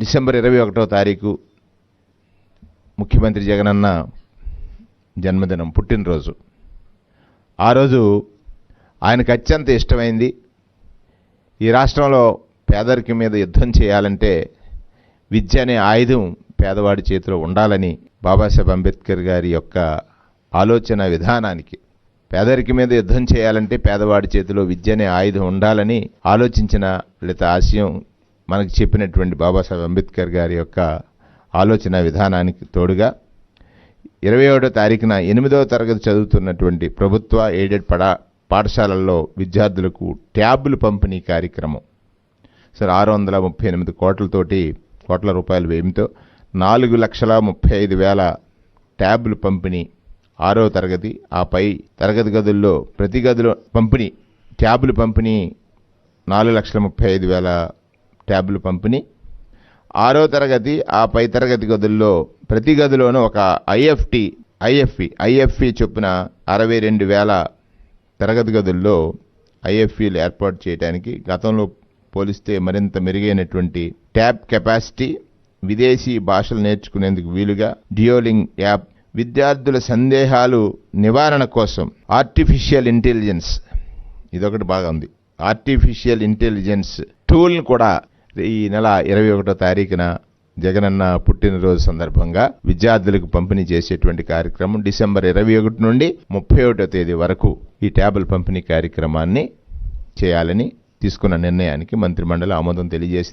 December ఇరవై ఒకటో తారీఖు ముఖ్యమంత్రి జగనన్న జన్మదినం పుట్టినరోజు. ఆ రోజు ఆయనకు అత్యంత ఇష్టమైంది ఈ రాష్ట్రంలో పేదరికం మీద యుద్ధం చేయాలంటే విద్య అనే ఆయుధం పేదవాడి చేతిలో ఉండాలని బాబాసాహెబ్ అంబేద్కర్ గారి యొక్క ఆలోచన విధానానికి. పేదరికం మీద యుద్ధం చేయాలంటే పేదవాడి చేతిలో విద్య అనే ఆయుధం ఉండాలని ఆలోచించిన లేదా ఆశయం మనకు చెప్పినటువంటి బాబాసాహెబ్ అంబేద్కర్ గారి యొక్క ఆలోచన విధానానికి తోడుగా ఇరవై ఏడో తారీఖున ఎనిమిదవ తరగతి చదువుతున్నటువంటి ప్రభుత్వ ఎయిడెడ్ పడా పాఠశాలల్లో విద్యార్థులకు ట్యాబులు పంపిణీ కార్యక్రమం. సరే ఆరు వందల ముప్పై ఎనిమిది కోట్లతోటి కోట్ల రూపాయల వ్యయంతో నాలుగు లక్షల ముప్పై ఐదు వేల ట్యాబులు పంపిణీ ఆరో తరగతి. ఆ పై తరగతి గదుల్లో ప్రతి గదిలో పంపిణీ ట్యాబులు పంపిణీ నాలుగు లక్షల ముప్పై ఐదు వేల ట్యాబ్లు పంపిణీ. ఆరో తరగతి ఆ పై తరగతి గదుల్లో ప్రతి గదిలోనూ ఒక ఐఎఫ్టి ఐఎఫ్ఈ ఐఎఫ్ఈ చొప్పున అరవై రెండు వేల తరగతి గదుల్లో ఐఎఫ్ఈలు ఏర్పాటు చేయడానికి గతంలో పోలిస్తే మరింత మెరుగైనటువంటి ట్యాబ్ కెపాసిటీ విదేశీ భాషలు నేర్చుకునేందుకు వీలుగా డియోలింగ్ యాప్ విద్యార్థుల సందేహాలు నివారణ కోసం ఆర్టిఫిషియల్ ఇంటెలిజెన్స్ ఇదొకటి బాగా ఉంది. ఆర్టిఫిషియల్ ఇంటెలిజెన్స్ టూల్ని కూడా ఈ నెల ఇరవై ఒకటో తారీఖున జగనన్న పుట్టినరోజు సందర్భంగా విద్యార్థులకు పంపిణీ చేసేటువంటి కార్యక్రమం డిసెంబర్ ఇరవై ఒకటి నుండి ముప్పై ఒకటో తేదీ వరకు ఈ ట్యాబుల్ పంపిణీ కార్యక్రమాన్ని చేయాలని తీసుకున్న నిర్ణయానికి మంత్రిమండలి ఆమోదం తెలియజేసింది.